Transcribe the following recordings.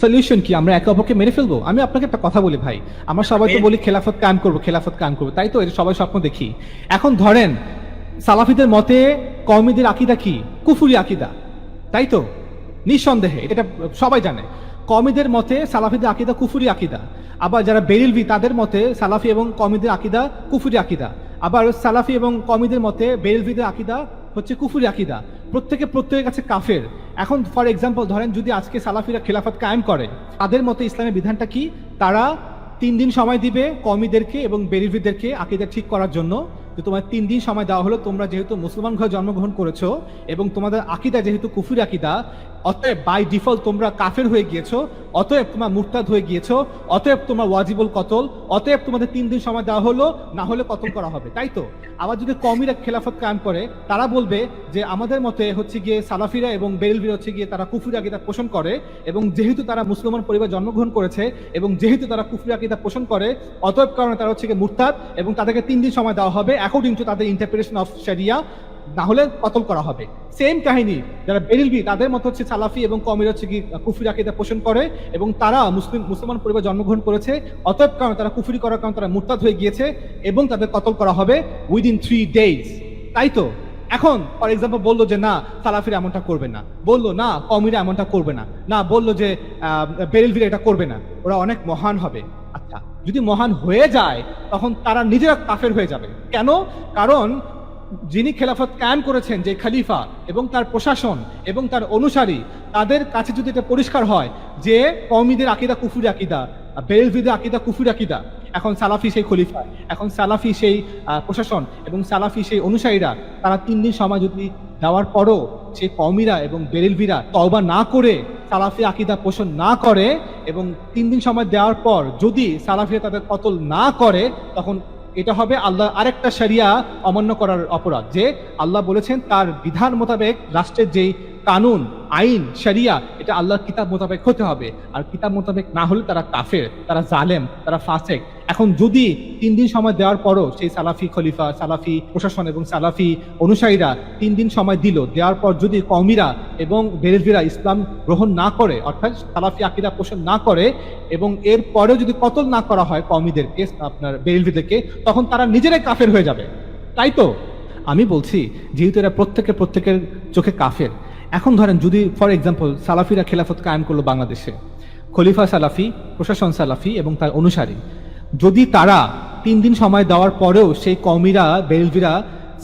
Solution কি? আমরা একে অপরকে মেরে ফেলব? আমি আপনাকে একটা কথা বলি ভাই। আমরা সবাই তো বলি খেলাফত কায়েম করব খেলাফত কায়েম করব। তাই তো? এটা সবাই স্বপ্ন দেখি। এখন ধরেন সালাফিদের মতে কওমিদের আকিদা কি? কুফুরি আকিদা। তাই তো? নিঃসন্দেহে এটা সবাই জানে। কমিদের মতে সালাফিদের আকিদা কুফুরি আকিদা। আবার যারা বেরিলভি তাদের মতে সালাফি এবং কমিদের আকিদা কুফুরি আকিদা। আবার সালাফি এবং কমিদের মতে বেরিলভিদের আকিদা হচ্ছে কুফুরি আকিদা। প্রত্যেকে প্রত্যেকের কাছে কাফের। এখন ফর এক্সাম্পল ধরেন যদি আজকে সালাফিরা খেলাফত কায়েম করে, তাদের মতে ইসলামের বিধানটা কি? তারা তিন দিন সময় দিবে কমিদেরকে এবং বেরিভিদেরকে আকিদা ঠিক করার জন্য। যে তোমার তিন দিন সময় দেওয়া হলো, তোমরা যেহেতু মুসলমান ঘরে জন্মগ্রহণ করেছ এবং তোমাদের আকিদা যেহেতু কুফুর আকিদা, অতএব বাই ডিফল্ট তোমরা কাফের হয়ে গিয়েছো, অতএব তোমরা মুরতাদ হয়ে গিয়েছো, অতএব তোমার ওয়াজিবুল কতল, অতএব তোমাদের তিন দিন সময় দেওয়া হলো, না হলে কতল করা হবে, তাই তো? আবার যদি কমিরা খেলাফত কায়েম করে, তারা বলবে যে আমাদের মতে হচ্ছে গিয়ে সালাফিরা এবং বেরেলভিরা হচ্ছে গিয়ে তারা কুফুর আকিদা পোষণ করে এবং যেহেতু তারা মুসলমান পরিবার জন্মগ্রহণ করেছে এবং যেহেতু তারা কুফুর আকিদা পোষণ করে, অতএব কারণে তারা হচ্ছে গিয়ে মুরতাদ এবং তাদেরকে তিন দিন সময় দেওয়া হবে অ্যাকর্ডিং টু তাদের ইন্টারপ্রিটেশন অফ শরিয়া না হলে কতল করা হবে। সেম কাহিনী, যারা বেরিলবি তাদের মতো হচ্ছে সালাফি এবং কমির হচ্ছে কি কুফরি আকিদা পোষণ করে এবং তারা মুসলিম, মুসলমান পরিবার জন্মগ্রহণ করেছে, অতএব কারণে তারা কুফরি করার কারণে তারা মুরতাদ হয়ে গিয়েছে এবং তাদের কতল করা হবে উইদিন থ্রি ডেজ তাই তো? এখন ফর এক্সাম্পল বলল যে না, সালাফিরা এমনটা করবে না। বলল না কমিরা এমনটা করবে না। না, বলল যে বেরিলভিরা এটা করবে না। ওরা অনেক মহান হবে। আচ্ছা যদি মহান হয়ে যায়, তখন তারা নিজেরা কাফের হয়ে যাবে। কেন? কারণ যিনি খেলাফত কায়েম করেছেন, যে খলিফা এবং তার প্রশাসন এবং তার অনুসারী, তাদের কাছে যদি এটা পরিষ্কার হয় যে কওমিদের আকিদা কুফুরি আকিদা বেলভিদের আকিদা কুফুরি আকিদা, এখন সালাফি সেই খলিফা, এখন সালাফি সেই প্রশাসন এবং সালাফি সেই অনুসারীরা, তারা তিন দিন সময় যদি দেওয়ার পরও সেই কওমিরা এবং বেরেলভিরা তওবা না করে সালাফি আকিদা পোষণ না করে এবং তিন দিন সময় দেওয়ার পর যদি সালাফিরা তাদের কতল না করে, তখন এটা হবে আল্লাহ আরেকটা শরিয়া অমান্য করার অপরাধ। যে আল্লাহ বলেছেন তার বিধান মোতাবেক রাষ্ট্রের যেই কানুন, আইন, শরিয়া, এটা আল্লাহর কিতাব মোতাবেক হতে হবে। আর কিতাব মোতাবেক না হলে তারা কাফের, তারা জালেম, তারা ফাসেক। এখন যদি তিন দিন সময় দেওয়ার পরও সেই সালাফি খলিফা, সালাফি প্রশাসন এবং সালাফি অনুসারীরা তিন দিন সময় দিল, দেওয়ার পর যদি কমিরা এবং বেরেলভিরা ইসলাম গ্রহণ না করে, অর্থাৎ সালাফি আকিদা পোষণ না করে এবং এর পরেও যদি কতল না করা হয় কমিদেরকে আপনার বেরেলভিদেরকে তখন তারা নিজেরাই কাফের হয়ে যাবে। তাই তো? আমি বলছি, যেহেতু এরা প্রত্যেকে প্রত্যেকের চোখে কাফের, এখন ধরেন যদি ফর এক্সাম্পল সালাফিরা খেলাফত কায়েম করল বাংলাদেশে, খলিফা সালাফি, প্রশাসন সালাফি এবং তার অনুসারী যদি তারা তিন দিন সময় দেওয়ার পরেও সেই কমিরা বেলভিরা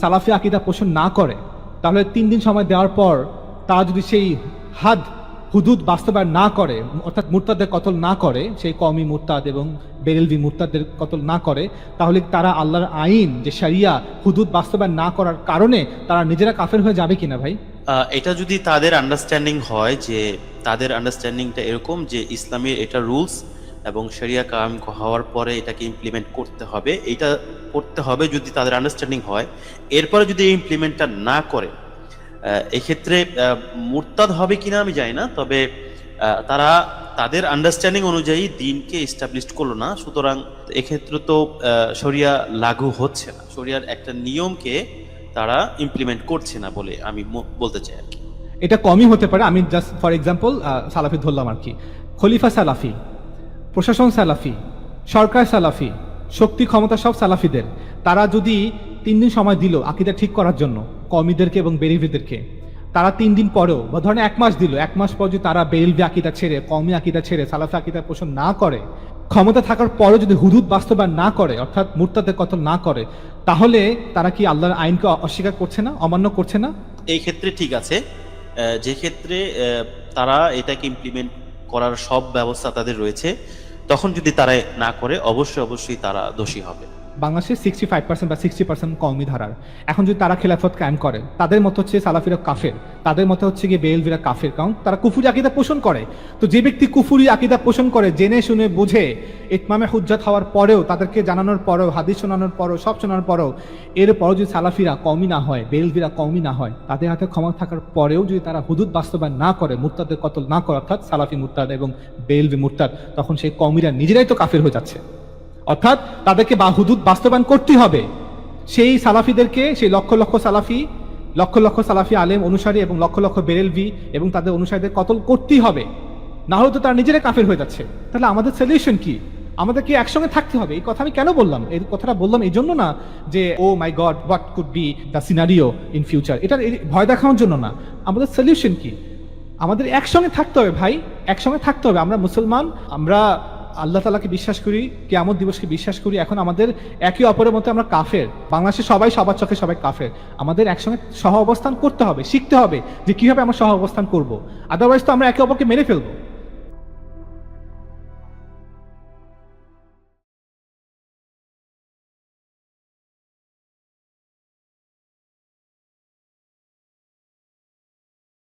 সালাফি আকিদা পোষণ না করে, তাহলে তিন দিন সময় দেওয়ার পর তারা যদি সেই হাদ, হুদুদ বাস্তবায়ন না করে, অর্থাৎ মুরতাদের কতল না করে, সেই কমি মুরতাদ এবং বেরেলভি মুরতাদের কতল না করে, তাহলে তারা আল্লাহর আইন, যে শরিয়া, হুদুদ বাস্তবায়ন না করার কারণে তারা নিজেরা কাফের হয়ে যাবে কিনা ভাই? এটা যদি তাদের আন্ডারস্ট্যান্ডিং হয় যে তাদের আন্ডারস্ট্যান্ডিংটা এরকম যে ইসলামের এটা রুলস এবং শরিয়া কাম হওয়ার পরে এটাকে ইমপ্লিমেন্ট করতে হবে। এটা করতে হবে যদি তাদের আন্ডারস্ট্যান্ডিং হয়। এরপরে যদি ইমপ্লিমেন্টটা না করে এক্ষেত্রে মুরতাদ হবে কিনা আমি জানি না। তবে তারা তাদের আন্ডারস্ট্যান্ডিং অনুযায়ী দিনকে এস্টাবলিশ করল না। সুতরাং এক্ষেত্রে তো শরিয়া লাগু হচ্ছে না। শরিয়ার একটা নিয়মকে তারা ইমপ্লিমেন্ট করছে না বলে আমি বলতে চাই আর কি। এটা কমই হতে পারে। আমি জাস্ট ফর এক্সাম্পল সালাফি ধরলাম আর কি। খলিফা সালাফি প্রশাসন সালাফি, সরকার সালাফি, শক্তি, ক্ষমতা সব সালাফিদের। তারা যদি তিন দিন সময় দিল আকিদা ঠিক করার জন্য কমিদেরকে এবং বেরিভিদেরকে, তারা তিন দিন পরেও, বা ধরেন এক মাস দিল, এক মাস পর যদি তারা বেরিলভি আকিদা ছেড়ে কমি আকিদা ছেড়ে, সালাফি আকিদা পোষণ না করে, ক্ষমতা থাকার পরেও যদি হুদুদ বাস্তবায়ন না করে, অর্থাৎ মুরতাদের কতল না করে, তাহলে তারা কি আল্লাহর আইনকে অস্বীকার করছে না, অমান্য করছে না? এই ক্ষেত্রে ঠিক আছে। যে ক্ষেত্রে তারা এটাকে ইমপ্লিমেন্ট করার সব ব্যবস্থা তাদের রয়েছে। তখন যদি তারা না করে, অবশ্যই অবশ্যই তারা দোষী হবে। বাংলাদেশে সিক্সটি ফাইভ পার্সেন্ট বা সিক্সটি পার্সেন্ট কমই ধারার। এখন যদি তারা খেলাফত কায়েম করে, তাদের মতো হচ্ছে সালাফিরা কাফের, তাদের মতো হচ্ছে গিয়ে বেলভিরা কাফের, কারণ তারা কুফুরি আকিদা পোষণ করে। তো যে ব্যক্তি কুফুরি আকিদা পোষণ করে, জেনে শুনে বুঝে ইতমামে হুজ্জাত হওয়ার পরেও, তাদেরকে জানানোর পরেও, হাদিস শোনানোর পরেও, সব শোনানোর পরেও, এরপরও যদি সালাফিরা কমই না হয় বেলভিরা কমই না হয়, তাদের হাতে ক্ষমা থাকার পরেও যদি তারা হুদুদ বাস্তবায়ন না করে, মুরতাদের কতল না করে, অর্থাৎ সালাফি মুরতাদ এবং বেলভি মুরতাদ, তখন সেই কমিরা নিজেরাই তো কাফের হয়ে যাচ্ছে। অর্থাৎ তাদেরকে বা হুদুদ বাস্তবায়ন করতেই হবে। সেই সালাফিদেরকে, সেই লক্ষ লক্ষ সালাফি, লক্ষ লক্ষ সালাফি আলেম অনুসারী এবং লক্ষ লক্ষ বেরেলভি এবং তাদের অনুসারীদের কতল করতেই হবে। না হলে তো তারা নিজেরা কাফের হয়ে যাচ্ছে। তাহলে আমাদের সলিউশন কি? আমাদেরকে একসঙ্গে থাকতে হবে। এই কথা আমি কেন বললাম? এই কথাটা বললাম এই জন্য না যে ও my god what could be the scenario in future এটা ভয় দেখানোর জন্য না। আমাদের সলিউশন কি? আমাদের একসঙ্গে থাকতে হবে ভাই। একসঙ্গে থাকতে হবে। আমরা মুসলমান, আমরা আল্লাহ তালাকে বিশ্বাস করি, কেয়ামত দিবসকে বিশ্বাস করি। এখন আমাদের একে অপরের মধ্যে আমরা কাফের। বাংলাদেশে সবাই সবার চোখে সবাই কাফের। আমাদের একসঙ্গে সহ অবস্থান করতে হবে, শিখতে হবে যে কীভাবে আমরা সহ অবস্থান করব। আদারওয়াইজ তো আমরা একে অপরকে মেরে ফেলব।